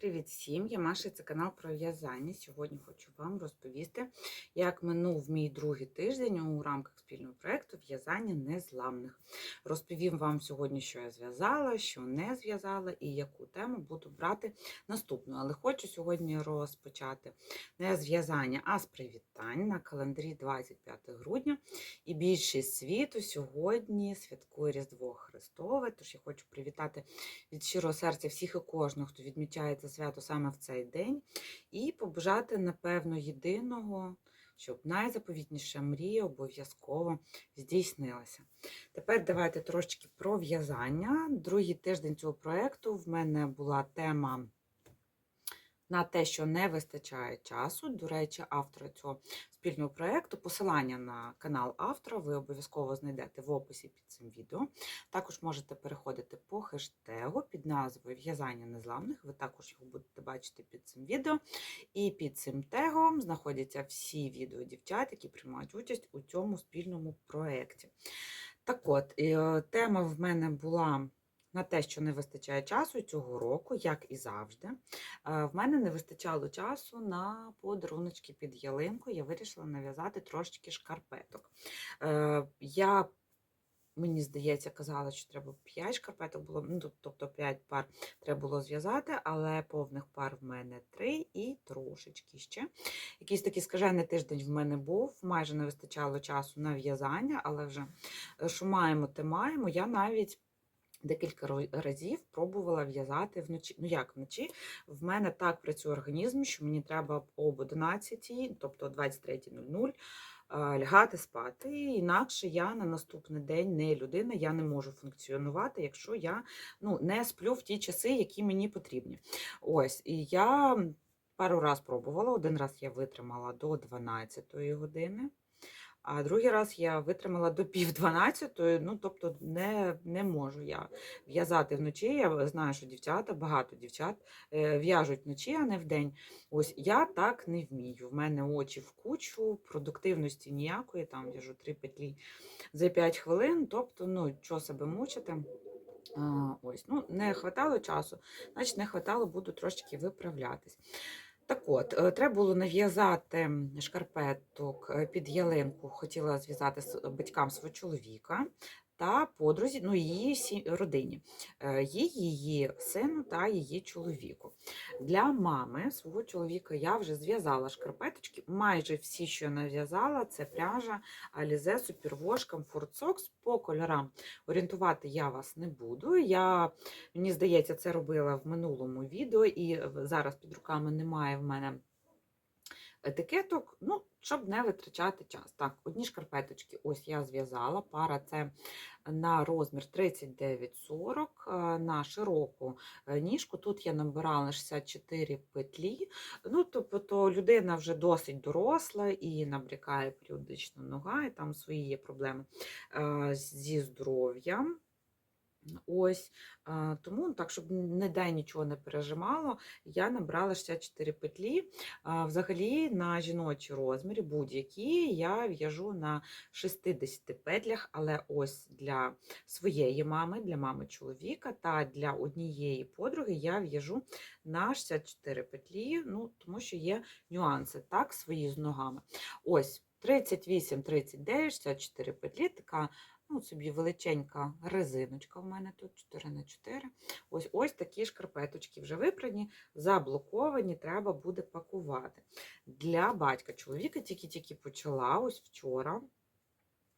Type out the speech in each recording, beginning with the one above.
Привіт всім! Я Маша, це канал про в'язання. Сьогодні хочу вам розповісти, як минув мій другий тиждень у рамках спільного проєкту в'язання незламних. Розповім вам сьогодні, що я зв'язала, що не зв'язала і яку тему буду брати наступну. Але хочу сьогодні розпочати не з в'язання, а з привітань на календарі 25 грудня. І більшість світу сьогодні святкує Різдво Христове. Тож я хочу привітати від щирого серця всіх і кожного, хто відмічає свято саме в цей день, і побажати, напевно, єдиного, щоб найзаповітніша мрія обов'язково здійснилася. Тепер давайте трошечки про в'язання. Другий тиждень цього проєкту в мене була тема. На те, що не вистачає часу. До речі, автора цього спільного проєкту, посилання на канал автора ви обов'язково знайдете в описі під цим відео. Також можете переходити по хештегу під назвою В'язання незламних. Ви також його будете бачити під цим відео. І під цим тегом знаходяться всі відео дівчат, які приймають участь у цьому спільному проєкті. Так от, е, тема в мене була на те, що не вистачає часу цього року, як і завжди. Е, В мене не вистачало часу на подаруночки під ялинку. Я вирішила нав'язати трошечки шкарпеток. Е, Я, мені здається, казала, що треба 5 шкарпеток було, ну, тобто 5 пар треба було зв'язати, але повних пар в мене 3 і трошечки ще. Якийсь такий скажений тиждень в мене був, майже не вистачало часу на в'язання, але вже е, що маємо, те маємо. Я навіть декілька разів пробувала в'язати вночі. Ну як вночі? В мене так працює організм, що мені треба об 11, тобто о 23.00 а, лягати спати. Інакше я на наступний день не людина, я не можу функціонувати, якщо я ну, не сплю в ті часи, які мені потрібні. Ось, і я пару раз пробувала. Один раз я витримала до 12 години. А другий раз я витримала до пів дванадцятої, ну тобто не, не можу я в'язати вночі. Я знаю, що дівчата, багато дівчат е, в'яжуть вночі, а не вдень. Ось я так не вмію. В мене очі в кучу, продуктивності ніякої, там в'яжу три петлі за 5 хвилин. Тобто, ну, що себе мучити. Ось, ну, не хватало часу, значить, не хватало, буду трошечки виправлятись. Так от, е, треба було нав'язати шкарпеток е, під ялинку, хотіла зв'язати з батькам свого чоловіка та подрузі, ну, її родині, е, її сину та її чоловіку. Для мами свого чоловіка я вже зв'язала шкарпеточки. Майже всі, що я нав'язала, це пряжа Alize Superwash Comfort Socks. По кольорам орієнтувати я вас не буду. Я Мені здається, це робила в минулому відео, і е, зараз під руками немає в мене етикеток, ну, щоб не витрачати час. Так, одні шкарпеточки ось я зв'язала. Пара це на розмір 39,40 е, на широку е, ніжку. Тут я набирала 64 петлі. Ну, тобто людина вже досить доросла і набрякає періодично нога, і там свої є проблеми е, зі здоров'ям. Ось, тому так, щоб ніде нічого не пережимало, я набрала 64 петлі. Взагалі на жіночі розмірі будь-які я в'яжу на 60 петлях, але ось для своєї мами, для мами чоловіка та для однієї подруги я в'яжу на 64 петлі, ну, тому що є нюанси, так, свої з ногами. Ось 38, 39, 64 петлі, така Ну, собі величенька резиночка в мене тут 4 на 4 Ось ось такі шкарпеточки вже випрані, заблоковані, треба буде пакувати. Для батька чоловіка тільки-тільки почала ось вчора.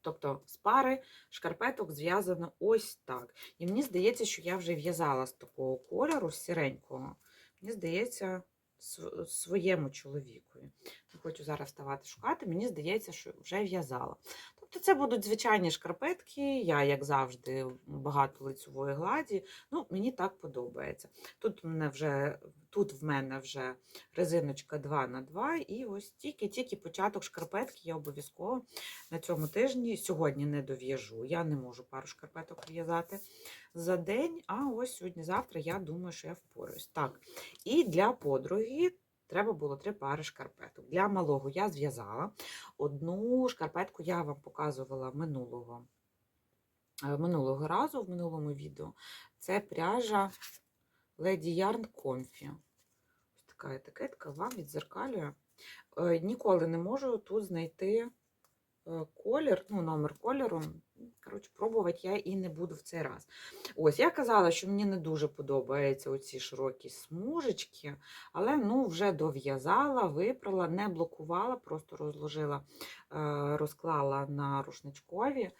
Тобто з пари шкарпеток зв'язано ось так. І мені здається, що я вже в'язала з такого кольору, сіренького. Мені здається, своєму чоловікові. Не хочу зараз ставати шукати, мені здається, що вже в'язала. Тобто це будуть звичайні шкарпетки, я, як завжди, багато лицевої гладі. Ну, мені так подобається. Тут в мене вже, тут в мене вже резиночка 2 на 2 і ось тільки-тільки початок шкарпетки я обов'язково на цьому тижні сьогодні не дов'яжу. Я не можу пару шкарпеток в'язати за день, а ось сьогодні-завтра я думаю, що я впораюсь. Так, і для подруги треба було три пари шкарпеток. Для малого я зв'язала. Одну шкарпетку я вам показувала минулого, е, минулого разу в минулому відео. Це пряжа Lady Yarn Comfy. така етикетка вам відзеркалює. Е, Ніколи не можу тут знайти колір, ну, номер кольору. Коротше, пробувати я і не буду в цей раз. Ось, я казала, що мені не дуже подобаються оці широкі смужечки, але ну, вже дов'язала, випрала, не блокувала, просто розложила, е, розклала на рушничкові.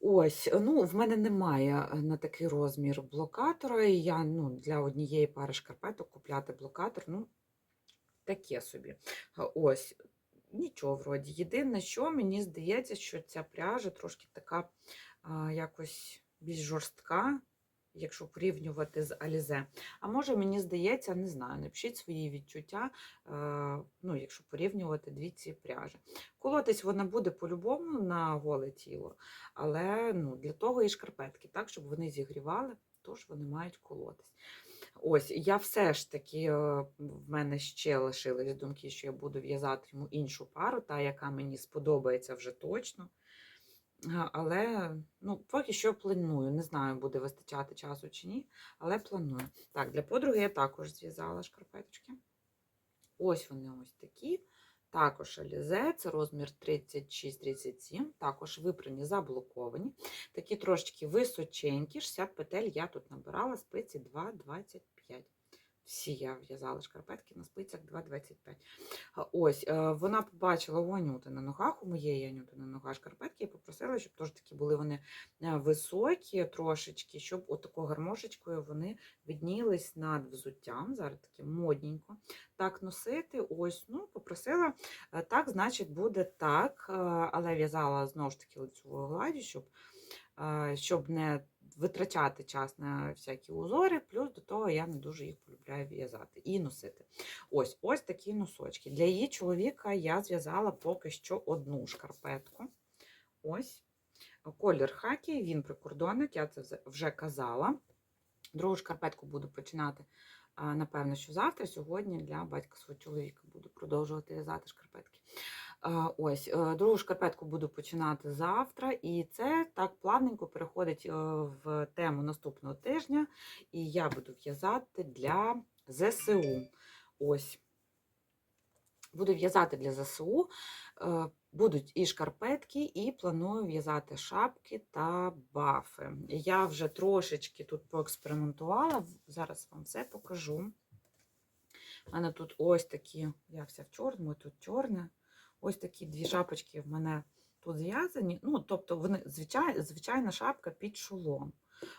Ось, ну, в мене немає е, на такий розмір блокатора, і я ну, для однієї пари шкарпеток купляти блокатор, ну, таке собі. Ось, нічого вроді. Єдине, що мені здається, що ця пряжа трошки така а, якось більш жорстка, якщо порівнювати з Алізе. А може, мені здається, не знаю, напишіть свої відчуття, е, ну, якщо порівнювати дві ці пряжі. Колотись вона буде по-любому на голе тіло, але ну, для того і шкарпетки, так, щоб вони зігрівали, тож вони мають колотись. Ось, я все ж таки, е, в мене ще лишились думки, що я буду в'язати йому іншу пару, та, яка мені сподобається вже точно. Але ну, поки що планую. Не знаю, буде вистачати часу чи ні, але планую. Так, для подруги я також зв'язала шкарпеточки. Ось вони ось такі. Також Алізе, це розмір 36-37, також випрані заблоковані. Такі трошечки височенькі, 60 петель я тут набирала спиці 2,25. Всі я в'язала шкарпетки на спицях 2,25. Ось, е, вона побачила у на ногах, у моєї Анюти на ногах шкарпетки, і попросила, щоб теж такі були вони е, високі трошечки, щоб отако гармошечкою вони виднілись над взуттям. Зараз таке модненько. Так носити. Ось, ну, попросила, е, так, значить, буде так. Але в'язала знову ж таки лицевою гладдю, щоб, щоб не витрачати час на всякі узори, плюс до того я не дуже їх полюбляю в'язати і носити. Ось ось такі носочки. Для її чоловіка я зв'язала поки що одну шкарпетку. Ось. Колір хакі, він прикордонник, я це вже- казала. Другу шкарпетку буду починати, напевно, що завтра. Сьогодні для батька свого чоловіка буду продовжувати в'язати шкарпетки. Ось, е, другу шкарпетку буду починати завтра, і це так плавненько переходить е, в тему наступного тижня. І я буду в'язати для ЗСУ. Ось. Буду в'язати для ЗСУ. Е, Будуть і шкарпетки, і планую в'язати шапки та бафи. Я вже трошечки тут поекспериментувала, зараз вам все покажу. У мене тут ось такі, я вся в чорному, тут чорне. Ось такі дві шапочки в мене тут зв'язані. Ну, тобто, вони звичай, звичайна шапка під шолом.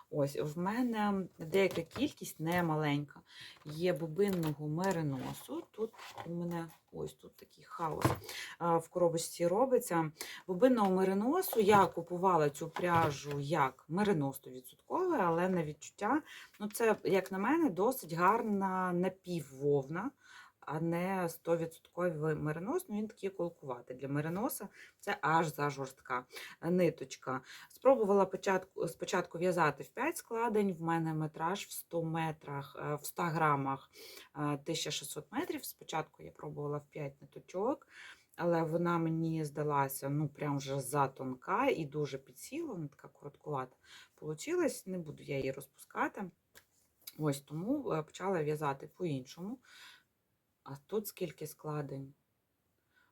Ось, в мене деяка кількість не маленька. Є бубинного мериносу. Тут у мене ось тут такий хаос в коробочці робиться. Бубинного мериносу я купувала цю пряжу як меринос 100%, але на відчуття, ну це, як на мене, досить гарна напіввовна, а не 100% меринос. Ну, він такий колкуватий. Для мериноса це аж за жорстка ниточка. Спробувала початку, спочатку в'язати в 5 складень. В мене метраж в 100 метрах, е, в 100 грамах е, 1600 метрів. Спочатку я пробувала в 5 ниточок, але вона мені здалася ну, прям вже затонка і дуже підсіла, вона така короткувата. Получилась, не буду я її розпускати. Ось тому е, почала в'язати по-іншому. А тут скільки складень?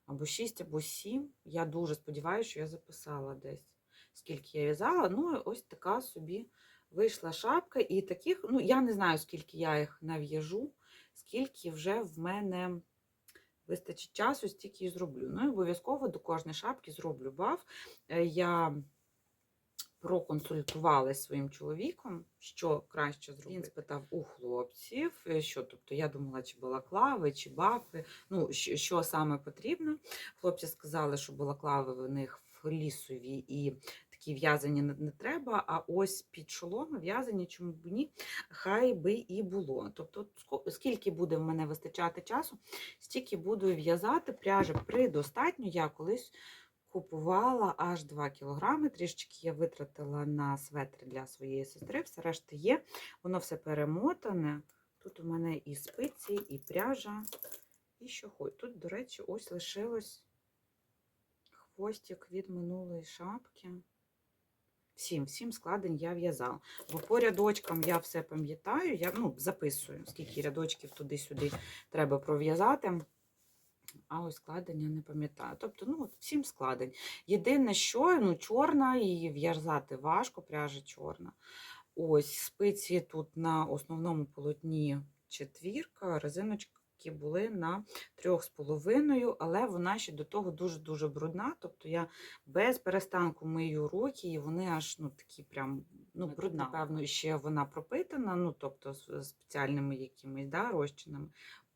Або 6, або 7. Я дуже сподіваюся, що я записала десь, скільки я в'язала. Ну, ось така собі вийшла шапка. І таких, ну, я не знаю, скільки я їх нав'яжу, скільки вже в мене вистачить часу, стільки і зроблю. Ну, і обов'язково до кожної шапки зроблю баф. Е, Я проконсультувалася своїм чоловіком, що краще зробити. Він спитав у хлопців, е, що тобто я думала, чи балаклави, чи бафи, ну що, що саме потрібно. Хлопці сказали, що балаклави в них флісові і такі в'язані не, не треба. А ось під шоломи в'язані, чому б ні, хай би і було. Тобто, скільки буде в мене вистачати часу, стільки буду в'язати пряжі предостатньо. Я колись купувала аж 2 кілограми. Трішечки я витратила на светр для своєї сестри. Все решта є. Воно все перемотане. Тут у мене і спиці, і пряжа, і що хоч. Тут, до речі, ось лишилось хвостик від минулої шапки. Всім, всім складень я в'язала. Бо по рядочкам я все пам'ятаю, я ну, записую, скільки рядочків туди-сюди треба пров'язати. А ось складення не пам'ятаю. Тобто, ну, от всім складень. Єдине, що ну, чорна, її в'язати важко, пряжа чорна. Ось спиці тут на основному полотні четвірка, резиночки були на трьох з половиною, але вона ще до того дуже-дуже брудна. Тобто я без перестанку мию руки, і вони аж ну, такі прям ну, брудна. Напевно, ще вона пропитана, ну, тобто спеціальними якимись да, розчинами.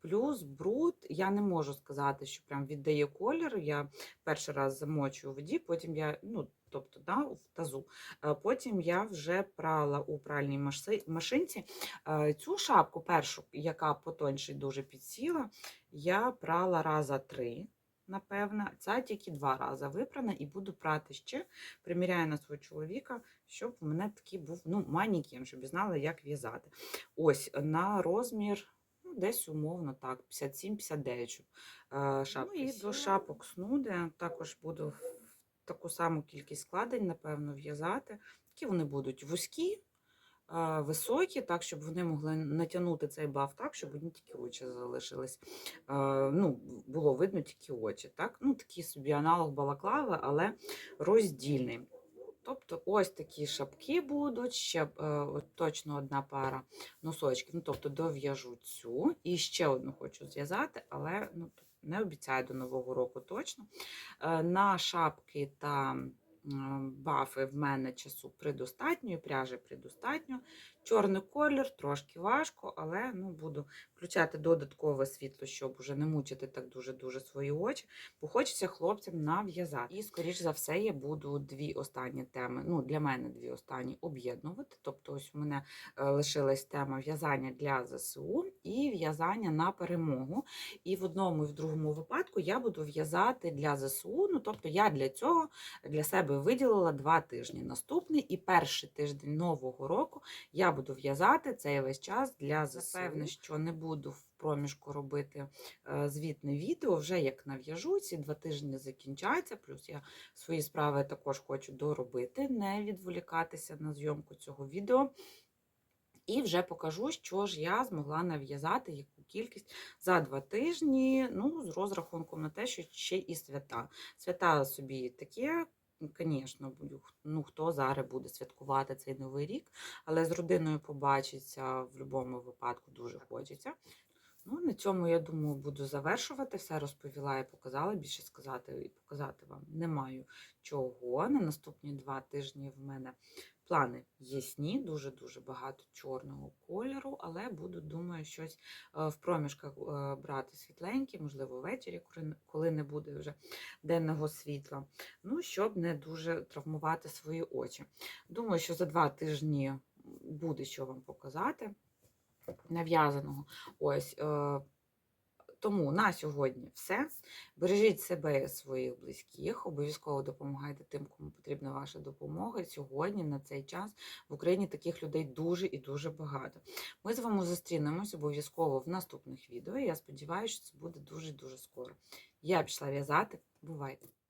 Плюс бруд, я не можу сказати, що прям віддає колір. Я перший раз замочую у воді, потім я, ну, тобто, да, в тазу. Е, Потім я вже прала у пральній машинці. Е, Цю шапку, першу, яка потоньше дуже підсіла, я прала раза три. Напевно, ця тільки два рази випрана і буду прати ще. Приміряю на свого чоловіка, щоб у мене такий був ну, манікін, щоб знала, як в'язати. Ось на розмір десь умовно так, 57-59 щоб, е, шапки. Ну, і до шапок снуди також буду таку саму кількість складень, напевно, в'язати. Такі вони будуть вузькі, е, високі, так, щоб вони могли натягнути цей баф так, щоб одні тільки очі залишились. Е, ну, було видно тільки очі. Так? Ну, такий собі аналог балаклави, але роздільний. Тобто ось такі шапки будуть, ще е, от точно одна пара носочків. Ну, тобто дов'яжу цю і ще одну хочу зв'язати, але ну, не обіцяю до Нового року точно. Е, на шапки та м, бафи в мене часу предостатньо, і пряжі предостатньо. Чорний колір трошки важко, але ну, буду включати додаткове світло, щоб уже не мучити так дуже-дуже свої очі, бо хочеться хлопцям нав'язати. І, скоріш за все, я буду дві останні теми, ну, для мене дві останні об'єднувати. Тобто, ось у мене е, лишилась тема в'язання для ЗСУ і в'язання на перемогу. І в одному і в другому випадку я буду в'язати для ЗСУ. Ну, тобто, я для цього для себе виділила два тижні. Наступний і перший тиждень нового року я буду в'язати цей весь час для. Напевне, що не буду в проміжку робити е, звітне відео. Вже як нав'яжу, ці два тижні закінчаться. Плюс я свої справи також хочу доробити, не відволікатися на зйомку цього відео. І вже покажу, що ж я змогла нав'язати, яку кількість за два тижні, ну, з розрахунком на те, що ще і свята. Свята собі таке, звісно, ну, хто зараз буде святкувати цей новий рік, але з родиною побачиться в будь-якому випадку дуже хочеться. Ну, на цьому, я думаю, буду завершувати. Все розповіла і показала. Більше сказати і показати вам не маю чого. На наступні два тижні в мене плани ясні, дуже-дуже багато чорного кольору, але буду, думаю, щось е, в проміжках е, брати світленьке, можливо, ввечері, коли- коли не буде вже денного світла. Ну, щоб не дуже травмувати свої очі. Думаю, що за два тижні буде що вам показати нав'язаного. Ось. Тому на сьогодні все. Бережіть себе і своїх близьких, обов'язково допомагайте тим, кому потрібна ваша допомога. Сьогодні, на цей час, в Україні таких людей дуже і дуже багато. Ми з вами зустрінемось обов'язково в наступних відео. Я сподіваюся, що це буде дуже-дуже скоро. Я пішла в'язати. Бувайте!